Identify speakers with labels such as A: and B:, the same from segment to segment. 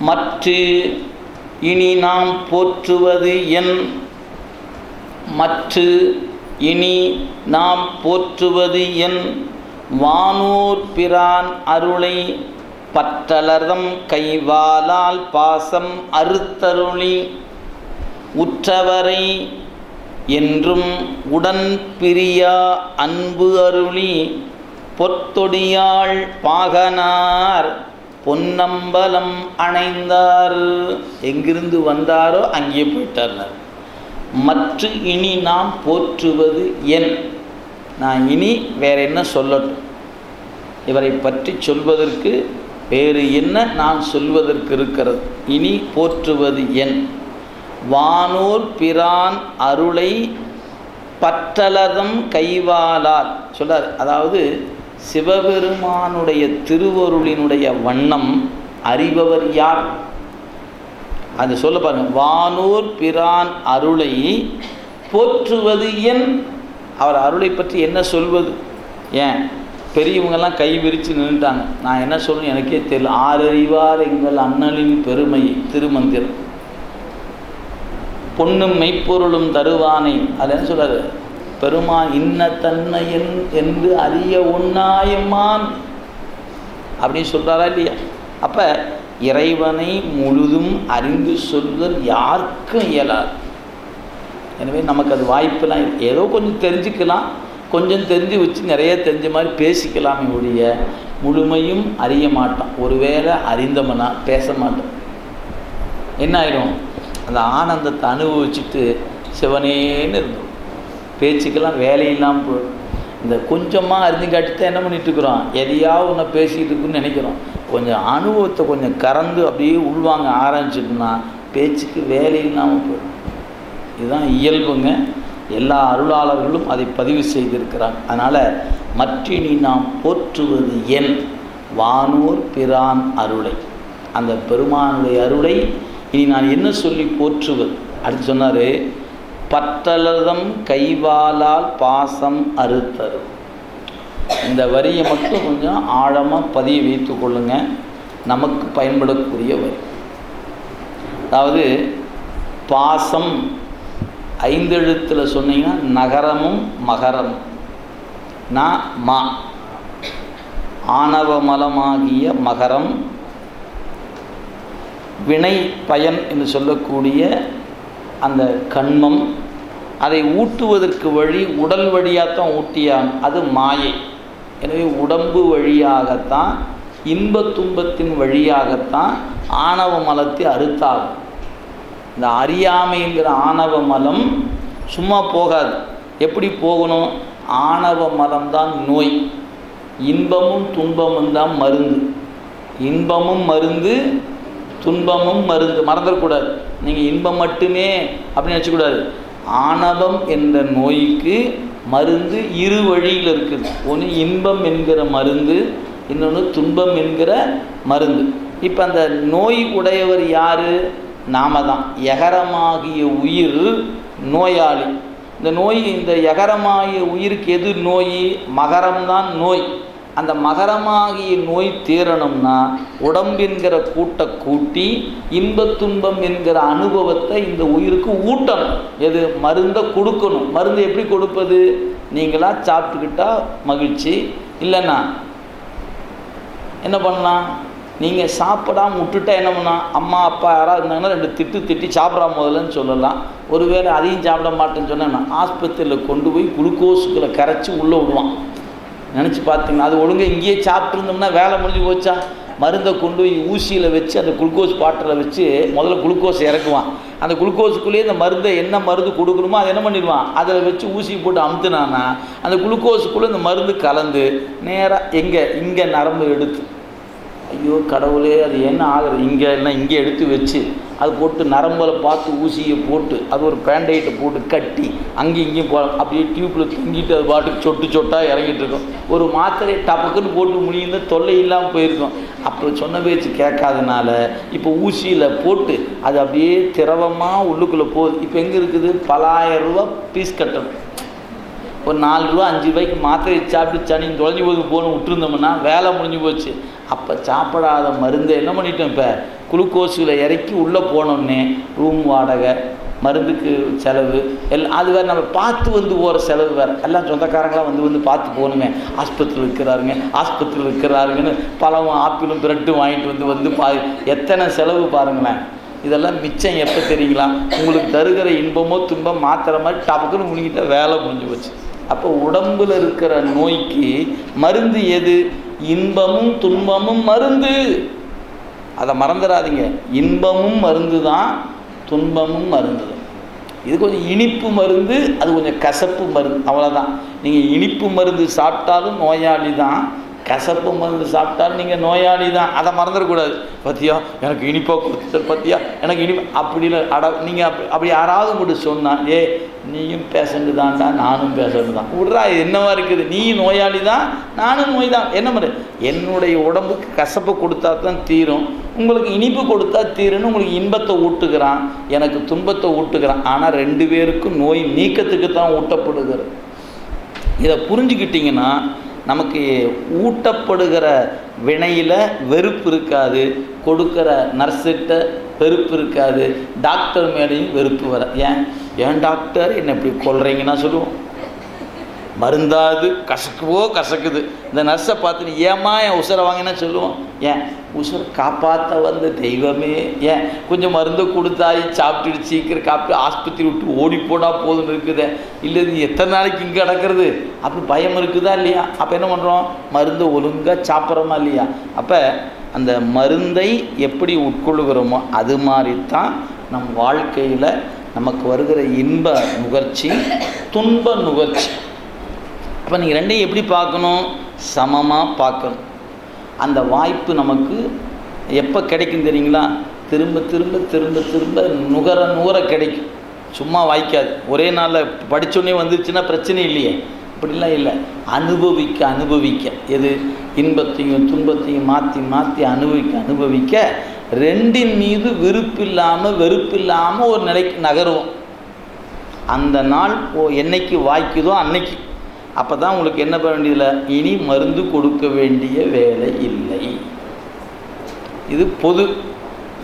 A: மற்று இனி நாம் போற்றுவது என் மற்று இனி நாம் போற்றுவது என் வானூர் பிரான் அருளை பற்றலர்தம் கைவாலால் பாசம் அறுத்தருளி உற்றவரை என்றும் உடன் பிரியா அன்பு அருளி பொத்தொடியாள் பாகனார் பொன்னம்பலம் அணைந்தார். எங்கிருந்து வந்தாரோ அங்கே போயிட்டார் மற்ற இனி நாம் போற்றுவது என். நான் இனி வேற என்ன சொல்லட்டும்? இவரை பற்றி சொல்வதற்கு வேறு என்ன நான் சொல்வதற்கு இருக்கிறது? இனி போற்றுவது என். வானூர் பிரான் அருளை பற்றலதம் கைவாலால் சொல்றார் அதாவது சிவபெருமானுடைய திருவருளினுடைய வண்ணம் அறிபவர் யார்? அது சொல்ல பாருங்க. வானூர் பிரான் அருளை போற்றுவது என். அவர் அருளை பற்றி என்ன சொல்வது? ஏன்? பெரியவங்கெல்லாம் கை விரித்து நின்றுட்டாங்க நான் என்ன சொல்லணும் எனக்கே தெரியல. ஆறறிவார் எங்கள் அண்ணலின் பெருமை திருமந்திரம். பொண்ணும் மெய்ப்பொருளும் தருவானை. அது என்ன சொல்றாரு? பெருமான் இன்ன தன்னை என்று அறிய உண்ணாயம்மான் அப்படின்னு சொல்கிறாரா இல்லையா? அப்போ இறைவனை முழுதும் அறிந்து சொல்லுதல் யாருக்கும் இயலாது. எனவே நமக்கு அது வாய்ப்பெல்லாம் ஏதோ கொஞ்சம் தெரிஞ்சுக்கலாம். கொஞ்சம் தெரிஞ்சு வச்சு நிறைய தெரிஞ்ச மாதிரி பேசிக்கலாமே ஒழிய முழுமையும் அறிய மாட்டோம் ஒருவேளை அறிந்தமனா பேச மாட்டோம் என்ன ஆயிடும்? அந்த ஆனந்தத்தை அனுபவிச்சுட்டு சிவனேன்னு இருந்தோம் பேச்சுக்கெல்லாம் வேலையில்லாமல் போயிடும் இந்த கொஞ்சமாக அறிஞ்சு காட்டித்தான் என்ன பண்ணிகிட்ருக்குறோம் எதையாவது ஒன்று பேசிகிட்டு இருக்குன்னு நினைக்கிறோம். கொஞ்சம் அனுபவத்தை கொஞ்சம் கறந்து அப்படியே உள்வாங்க ஆரம்பிச்சிட்டோம்னா பேச்சுக்கு வேலை இல்லாமல் போயிடும். இதுதான் இயல்புங்க. எல்லா அருளாளர்களும் அதை பதிவு செய்திருக்கிறாங்க. அதனால் மற்றினி நாம் போற்றுவது என் வானூர் பிரான் அருளை. அந்த பெருமானுடைய அருளை இனி நான் என்ன சொல்லி போற்றுவது? அடுத்து சொன்னார் பத்தலதம் கைவாலால் பாசம் அறுத்தரும். இந்த வரியை மட்டும் கொஞ்சம் ஆழமாக பதிய வைத்து கொள்ளுங்க. நமக்கு பயன்படக்கூடிய வரி. அதாவது பாசம் ஐந்தெழுத்தில் சொன்னீங்கன்னா நகரமும் மகரமும் நான் மா. ஆணவமலமாகிய மகரம் வினை பயன் என்று சொல்லக்கூடிய அந்த கண்மம் அதை ஊட்டுவதற்கு வழி உடல் வழியாகத்தான் ஊட்டியான் அது மாயை. எனவே உடம்பு வழியாகத்தான் இன்ப துன்பத்தின் வழியாகத்தான் ஆணவ மலத்தை அறுத்தாகும். இந்த அறியாமைங்கிற ஆணவ மலம் சும்மா போகாது. எப்படி போகணும்? ஆணவ மலம்தான் நோய். இன்பமும் துன்பமும் தான் மருந்து. இன்பமும் மருந்து துன்பமும் மருந்து. மறந்துடக்கூடாது. நீங்கள் இன்பம் மட்டுமே அப்படின்னு நினச்சக்கூடாது. ஆணவம் என்ற நோய்க்கு மருந்து இரு வழியில் இருக்குது. ஒன்று இன்பம் என்கிற மருந்து இன்னொன்று துன்பம் என்கிற மருந்து. இப்போ அந்த நோய் உடையவர் யார்? நாம தான். எகரமாகிய உயிர் நோயாளி. இந்த நோய் இந்த எகரமாகிய உயிருக்கு எது நோய்? மகரம்தான் நோய். அந்த மகரமாகிய நோய் தீரணும்னா உடம்பென்கிற கூட்டை கூட்டி இன்பத் துன்பம் என்கிற அனுபவத்தை இந்த உயிருக்கு ஊட்டணும். எது? மருந்தை கொடுக்கணும். மருந்து எப்படி கொடுப்பது? நீங்களாக சாப்பிட்டுக்கிட்டா மகிழ்ச்சி. இல்லைன்னா என்ன பண்ணலாம்? நீங்கள் சாப்பிடாம விட்டுட்டா என்ன பண்ணலாம்? அம்மா அப்பா யாராவது இருந்தாங்கன்னா ரெண்டு திட்டு திட்டி சாப்பிட்றா முதல்லன்னு சொல்லலாம். ஒருவேளை அதையும் சாப்பிட மாட்டேன்னு சொன்னா ஆஸ்பத்திரியில் கொண்டு போய் குளுக்கோஸுக்குள்ள கரைச்சி உள்ளே விடுவான். நினச்சி பார்த்தீங்கன்னா அது ஒழுங்காக இங்கேயே சாப்பிட்ருந்தோம்னா வேலை முடிஞ்சு போச்சா? மருந்தை கொண்டு போய் ஊசியில் வச்சு அந்த குளுக்கோஸ் பாட்டில் வச்சு முதல்ல குளுக்கோஸ் இறக்குவான். அந்த குளுக்கோஸுக்குள்ளேயே இந்த மருந்தை என்ன மருந்து கொடுக்கணுமோ அதை என்ன பண்ணிடுவான்? அதில் வச்சு ஊசி போட்டு அமுத்துனானா அந்த குளுக்கோஸுக்குள்ளே இந்த மருந்து கலந்து நேராக எங்கே இங்கே நரம்பு எடுத்து. ஐயோ கடவுளே அது என்ன ஆகுது? இங்கே எல்லாம் இங்கே எடுத்து வச்சு அது போட்டு நரம்பில் பார்த்து ஊசியை போட்டு அது ஒரு பேண்டைட்டை போட்டு கட்டி அங்கேயும் இங்கேயும் போ அப்படியே டியூப்பில் தூங்கிட்டு அது பாட்டுக்கு சொட்டு சொட்டாக இறங்கிட்டு இருக்கும். ஒரு மாத்திரை டப்புக்குன்னு போட்டு முடியுந்த தொல்லை இல்லாமல் போயிருக்கும். அப்புறம் சொன்ன பேச்சு கேட்காதனால இப்போ ஊசியில் போட்டு அது அப்படியே திரவமாக உள்ளுக்குள்ளே போகுது. இப்போ எங்கே இருக்குது? பலாயிரம் ரூபா பீஸ் கட்டணும். ஒரு நாலு ரூபா அஞ்சு ரூபாய்க்கு மாத்திரை சாப்பிட்டு சனி தொலைஞ்சு போது போகணும் விட்டுருந்தோம்னா வேலை முடிஞ்சு போச்சு. அப்போ சாப்பிடாத மருந்தை என்ன பண்ணிட்டோம் இப்போ? குளுக்கோஸில் இறக்கி உள்ளே போனோடனே ரூம் வாடகை மருந்துக்கு செலவு எல்லாம் அது வேறு நம்ம பார்த்து வந்து போகிற செலவு வேறு. எல்லாம் சொந்தக்காரங்களாம் வந்து வந்து பார்த்து போகணுமே. ஆஸ்பத்திரியில் இருக்கிறாருங்க ஆஸ்பத்திரியில் இருக்கிறாருங்கன்னு பழமும் ஆப்பிளும் பிரெட்டும் வாங்கிட்டு வந்து வந்து பா எத்தனை செலவு பாருங்களேன். இதெல்லாம் மிச்சம் எப்போ தெரியுங்களா? உங்களுக்கு தருகிற இன்பமோ துன்பம் மாத்திர மாதிரி டபக்குன்னு முழுங்கிட்ட வேலை முடிஞ்சு போச்சு. அப்போ உடம்பில் இருக்கிற நோய்க்கு மருந்து எது? இன்பமும் துன்பமும் மருந்து. அதை மறந்துடாதீங்க. இன்பமும் மருந்து தான் துன்பமும் மருந்து இது கொஞ்சம் இனிப்பு மருந்து அது கொஞ்சம் கசப்பு மருந்து அவ்வளோதான் நீங்கள் இனிப்பு மருந்து சாப்பிட்டாலும் நோயாளி தான் கசப்பு மருந்து சாப்பிட்டாலும் நீங்கள் நோயாளி தான் அதை மறந்துடக்கூடாது. பற்றியா எனக்கு இனிப்பாக கொடுத்துட்டு பற்றியா எனக்கு இனிப்பு அப்படி இல்லை. அட நீங்கள் அப்படி அப்படி யாராவது மட்டும் சொன்னால் ஏ நீயும் பேஷண்ட்டு தான்டா நானும் பேஷண்ட்டு தான் விட்றா இது என்னவா இருக்குது? நீ நோயாளி தான் நானும் நோய் தான் என்ன பண்ணு என்னுடைய உடம்புக்கு கசப்பு கொடுத்தா தான் தீரும். உங்களுக்கு இனிப்பு கொடுத்தா தீருன்னு உங்களுக்கு இன்பத்தை ஊட்டுகிறான் எனக்கு துன்பத்தை ஊட்டுகிறான். ஆனால் ரெண்டு பேருக்கும் நோய் நீக்கத்துக்கு தான் ஊட்டப்படுகிறது. இதை புரிஞ்சுக்கிட்டிங்கன்னா நமக்கு ஊட்டப்படுகிற வினையில் வெறுப்பு இருக்காது கொடுக்குற நர்ஸுகிட்ட வெறுப்பு இருக்காது டாக்டர் மேலேயும் வெறுப்பு வர ஏன்? ஏன் டாக்டர்? என்ன இப்படி கொல்றீங்கன்னா சொல்லுவோம். மருந்தாது கசக்குவோ கசக்குது. இந்த நர்ஸை பார்த்து ஏமா என் உசுரை வாங்கினா சொல்லுவோம். ஏன்? உசுரை காப்பாற்ற வந்த தெய்வமே. ஏன்? கொஞ்சம் மருந்து கொடுத்தாய் சாப்பிட்டுட்டு சீக்கிரம் காப்பி ஆஸ்பத்திரி விட்டு ஓடி போனால் போதும்னு இருக்குதே. இல்லை இது எத்தனை நாளைக்கு இங்கே கிடக்கிறது? அப்படி பயம் இருக்குதா இல்லையா? அப்போ என்ன பண்ணுறோம் மருந்து ஒழுங்காக சாப்பிட்றோமா இல்லையா? அப்போ அந்த மருந்தை எப்படி உட்கொள்கிறோமோ அது மாதிரி தான் நம் வாழ்க்கையில் நமக்கு வருகிற இன்ப நுகர்ச்சி துன்ப நுகர்ச்சி. அப்போ நீங்கள் ரெண்டையும் எப்படி பார்க்கணும்? சமமாக பார்க்கணும். அந்த வாய்ப்பு நமக்கு எப்போ கிடைக்கும் தெரியுங்களா? திரும்ப திரும்ப திரும்ப திரும்ப நுகர நுகர கிடைக்கும். சும்மா வாய்க்காது. ஒரே நாளில் படித்தோடனே வந்துருச்சுன்னா பிரச்சனை இல்லையே. அப்படிலாம் இல்லை. அனுபவிக்க அனுபவிக்க. எது? இன்பத்தையும் துன்பத்தையும் மாற்றி மாற்றி அனுபவிக்க அனுபவிக்க ரெண்டின் மீது விருப்பில்லாமல் வெறுப்பில்லாமல் ஒரு நிலைக்கு நகருவோம். அந்த நாள் ஓ என்னைக்கு வாய்க்குதோ அன்னைக்கு. அப்போ தான் உங்களுக்கு என்ன பண்ண வேண்டியதில்லை? இனி மருந்து கொடுக்க வேண்டிய வேலை இல்லை. இது பொது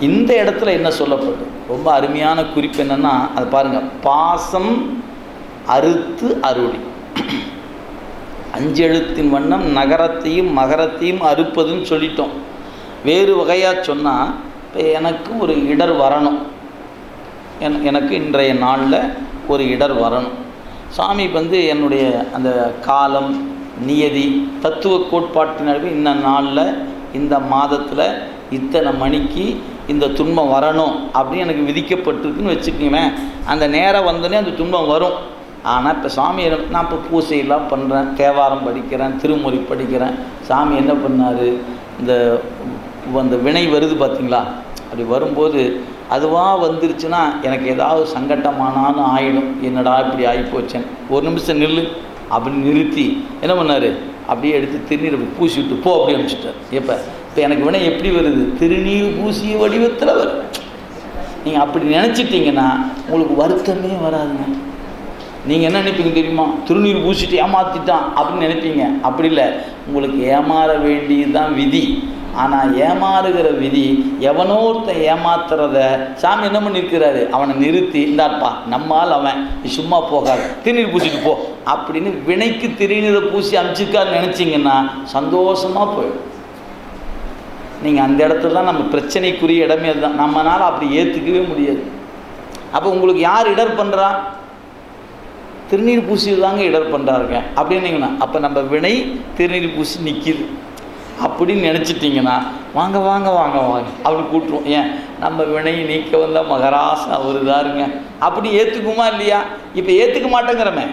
A: இந்த இடத்துல என்ன சொல்லப்படும் ரொம்ப அருமையான குறிப்பு என்னென்னா அது பாருங்கள் பாசம் அறுத்து அருளி. அஞ்செழுத்தின் வண்ணம் நகரத்தையும் மகரத்தையும் அறுப்பதுன்னு சொல்லிட்டோம். வேறு வகையாக சொன்னால் இப்போ எனக்கு ஒரு இடர் வரணும். எனக்கு இன்றைய நாளில் ஒரு இடர் வரணும். சாமி வந்து என்னுடைய அந்த காலம் நியதி தத்துவ கோட்பாட்டினருக்கு இந்த நாளில் இந்த மாதத்தில் இத்தனை மணிக்கு இந்த துன்பம் வரணும் அப்படின்னு எனக்கு விதிக்கப்பட்டிருக்குன்னு வச்சுக்கோங்களேன். அந்த நேரம் வந்தோடனே அந்த துன்பம் வரும். ஆனால் இப்போ சாமி நான் இப்போ பூசையெல்லாம் பண்ணுறேன் தேவாரம் படிக்கிறேன் திருமுறை படிக்கிறேன். சாமி என்ன பண்ணார்? இந்த அந்த வினை வருது பார்த்திங்களா அப்படி வரும்போது அதுவாக வந்துருச்சுன்னா எனக்கு ஏதாவது சங்கட்டமானாலும் ஆயிடும். என்னடா இப்படி ஆகிப்போச்சேன் ஒரு நிமிஷம் நில்லு. அப்படின்னு நிறுத்தி. என்ன பண்ணார்? அப்படியே எடுத்து திருநீர் பூசி விட்டு போ அப்படி அனுப்பிச்சிட்டார். எப்போ? இப்போ எனக்கு வேணால் எப்படி வருது? திருநீர் பூசிய வடிவத்தில் வரும். நீங்கள் அப்படி நினச்சிட்டிங்கன்னா உங்களுக்கு வருத்தமே வராதுங்க. நீங்கள் என்ன நினைப்பீங்க தெரியுமா? திருநீர் பூசிட்டு ஏமாற்றிட்டான் அப்படின்னு நினைப்பீங்க. அப்படி இல்லை. உங்களுக்கு ஏமாற வேண்டியது தான் விதி. ஆனால் ஏமாறுகிற விதி எவனோ ஒருத்தன் ஏமாத்துறத சாமி என்ன பண்ணியிருக்கிறாரு அவனை நிறுத்தி இந்தாப்பா நம்மால் அவன் நீ சும்மா போகாது திருநீர் பூசிட்டு போ அப்படின்னு வினைக்கு திருநீரை பூசி அமிச்சிருக்கான்னு நினச்சிங்கன்னா சந்தோஷமாக போயிடும். நீங்கள் அந்த இடத்துல தான் நம்ம பிரச்சனைக்குரிய இடமே அதுதான். நம்மளால் அப்படி ஏற்றுக்கவே முடியாது. அப்போ உங்களுக்கு யார் இடர் பண்ணுறா திருநீர் பூசி தாங்க இடர் பண்ணுறாருங்க அப்படின்னீங்கன்னா அப்போ நம்ம வினை திருநீர் பூசி நிற்கிது அப்படின்னு நினச்சிட்டிங்கன்னா வாங்க வாங்க வாங்க வாங்க அப்படி கூட்டுருவோம். ஏன்? நம்ம வினையை நீக்க வந்த மகராசன் அவர் தாருங்க அப்படி ஏற்றுக்குமா இல்லையா? இப்போ ஏற்றுக்க மாட்டேங்கிறமே.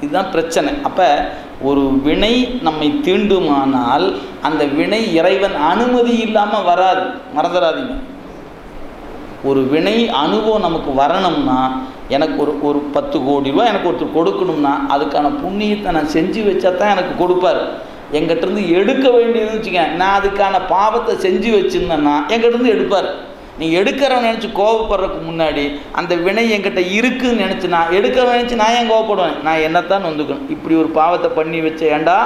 A: இதுதான் பிரச்சனை. அப்போ ஒரு வினை நம்மை தீண்டுமானால் அந்த வினை இறைவன் அனுமதி இல்லாமல் வராது. மறந்துடாதீங்க. ஒரு வினை அனுபவம் நமக்கு வரணும்னா எனக்கு ஒரு ஒரு பத்து கோடி ரூபா எனக்கு ஒருத்தர் கொடுக்கணும்னா அதுக்கான புண்ணியத்தை நான் செஞ்சு வச்சா தான் எனக்கு கொடுப்பார். எங்கிட்டருந்து எடுக்க வேண்டியதுன்னு வச்சுக்க நான் அதுக்கான பாவத்தை செஞ்சு வச்சுருந்தேன்னா எங்கிட்டருந்து எடுப்பார்? நீ எடுக்கிறவன் நினச்சி கோவப்படுறதுக்கு முன்னாடி அந்த வினை என்கிட்ட இருக்குதுன்னு நினச்சி நான் எடுக்கிறவன் நினச்சி நான் ஏன் கோவப்படுவேன்? நான் என்னத்தான் நொந்துக்கணும்? இப்படி ஒரு பாவத்தை பண்ணி வச்ச ஏண்டா?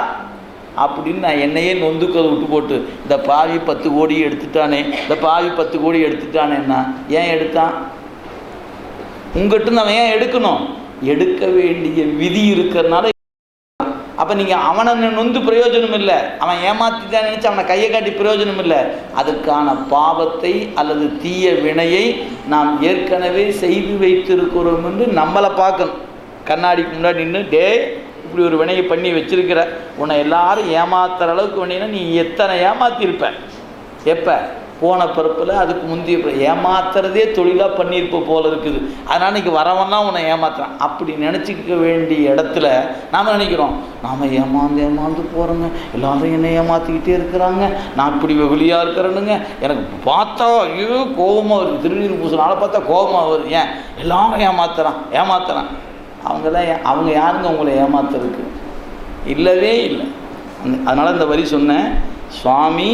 A: அப்படின்னு நான் என்னையே நொந்துக்கிறத விட்டு போட்டு இந்த பாவி பத்து கோடி எடுத்துட்டானே இந்த பாவி பத்து கோடி எடுத்துட்டானேன்னா ஏன் எடுத்தான்? உங்கள்கிட்ட நம்ம ஏன் எடுக்கணும்? எடுக்க வேண்டிய விதி இருக்கிறதுனால அப்போ நீங்கள் அவனை நொந்து பிரயோஜனம் இல்லை அவன் ஏமாத்திட்டான்னு நினச்சி அவனை கையை காட்டி பிரயோஜனம் இல்லை அதுக்கான பாவத்தை அல்லது தீய வினையை நாம் ஏற்கனவே செய்து வைத்திருக்கிறோம் என்று நம்மளை பார்க்கணும். கண்ணாடிக்கு முன்னாடி நின்று டே இப்படி ஒரு வினையை பண்ணி வச்சிருக்கிற உன்னை எல்லாரும் ஏமாத்துற அளவுக்கு பண்ணினா நீ எத்தனை ஏமாத்திருப்ப எப்போ? போன பிறப்பில் அதுக்கு முந்தைய ஏமாத்துறதே தொழிலாக பண்ணியிருப்ப போல இருக்குது. அதனால் இன்னைக்கு வரவன்னா உன்னை ஏமாத்துறான். அப்படி நினச்சிக்க வேண்டிய இடத்துல நாம் நினைக்கிறோம் நாம் ஏமாந்து ஏமாந்து போகிறோங்க எல்லாரும் என்னை ஏமாற்றிக்கிட்டே இருக்கிறாங்க நான் இப்படி வெகுளியாக இருக்கிறேனுங்க. எனக்கு பார்த்தா ஐயோ கோபமாக வருது. திருநீர் பூசினால பார்த்தா கோபமாக வருது. ஏன்? எல்லாரும் ஏமாத்துறான் ஏமாத்துறான். அவங்கெல்லாம் தான் அவங்க யாருங்க உங்களை ஏமாத்துறதுக்கு? இல்லவே இல்லை. அதனால் இந்த வரி சொன்னேன். சுவாமி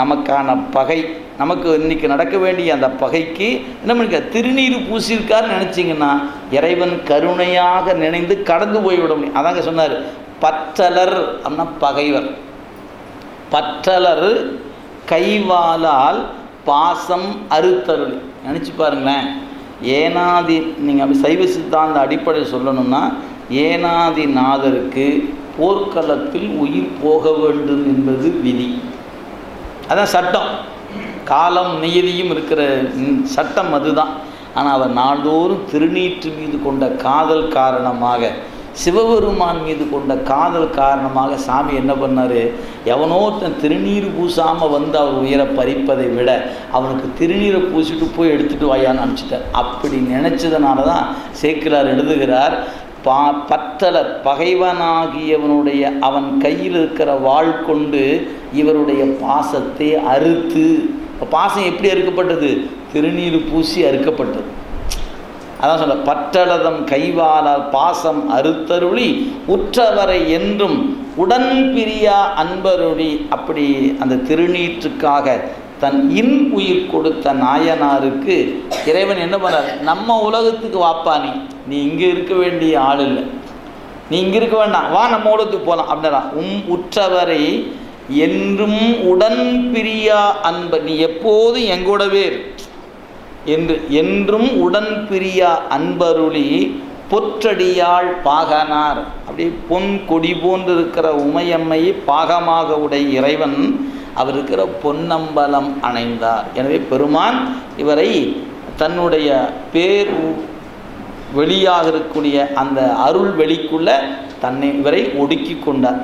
A: நமக்கான பகை. நமக்கு இன்றைக்கி நடக்க வேண்டிய அந்த பகைக்கு என்ன பண்ணிக்க திருநீர் பூசியிருக்காருன்னு நினச்சிங்கன்னா இறைவன் கருணையாக நினைந்து கடந்து போய்விட முடியும். அதாங்க சொன்னார். பற்றலர் அப்படின்னா பகைவர். பற்றலர் கைவாலால் பாசம் அறுத்தருள். நினச்சி பாருங்களேன். ஏனாதி நீங்கள் அப்படி சைவ சித்தாந்த அடிப்படையில் சொல்லணும்னா ஏனாதி நாதருக்கு போர்க்களத்தில் உயிர் போக வேண்டும் என்பது விதி. அதான் சட்டம். காலம் நியதியும் இருக்கிற சட்டம் அதுதான். ஆனால் அவர் நாள்தோறும் திருநீற்று மீது கொண்ட காதல் காரணமாக சிவபெருமான் மீது கொண்ட காதல் காரணமாக சாமி என்ன பண்ணார்? எவனோ திருநீர் பூசாமல் வந்து அவர் உயிரை பறிப்பதை விட அவனுக்கு திருநீரை பூசிட்டு போய் எடுத்துகிட்டு வாயான்னு அனுப்பிச்சிட்டார். அப்படி நினச்சதுனால தான் சேக்கிரார் எழுதுகிறார் பா பற்றலர் பகைவனாகியவனுடைய அவன் கையில் இருக்கிற வாள் கொண்டு இவருடைய பாசத்தை அறுத்து பாசம் எப்படி அறுக்கப்பட்டது? திருநீர் பூசி அறுக்கப்பட்டது. அதான் சொல்ல பற்றடதம் கைவாலால் பாசம் அறுத்தருளி உற்றவரை என்றும் உடன் பிரியா அன்பருளி அப்படி அந்த திருநீற்றுக்காக தன் இன் உயிர் கொடுத்த நாயனாருக்கு இறைவன் என்ன பண்ணார் நம்ம உலகத்துக்கு வாப்பா நீ. நீ இங்கே இருக்க வேண்டிய ஆள் இல்லை. நீ இங்கே இருக்க வேண்டாம். வா நம்ம உலகத்துக்கு போகலாம் அப்படின்னா உம் உற்றவரை என்றும் உடன் பிரியா அன்ப. நீ எப்போதும் எங்கூடவே இரு. என்று என்றும் உடன் பிரியா அன்பருளி பொற்றடியாள் பாகனார். அப்படி பொன் கொடி போன்று இருக்கிற உமையம்மையை பாகமாக உடைய இறைவன் அவர் இருக்கிற பொன்னம்பலம் அணைந்தார். எனவே பெருமான் இவரை தன்னுடைய பேர் வெளியாக இருக்கக்கூடிய அந்த அருள் வெளிக்குள்ள தன்னை இவரை ஒடுக்கி கொண்டார்.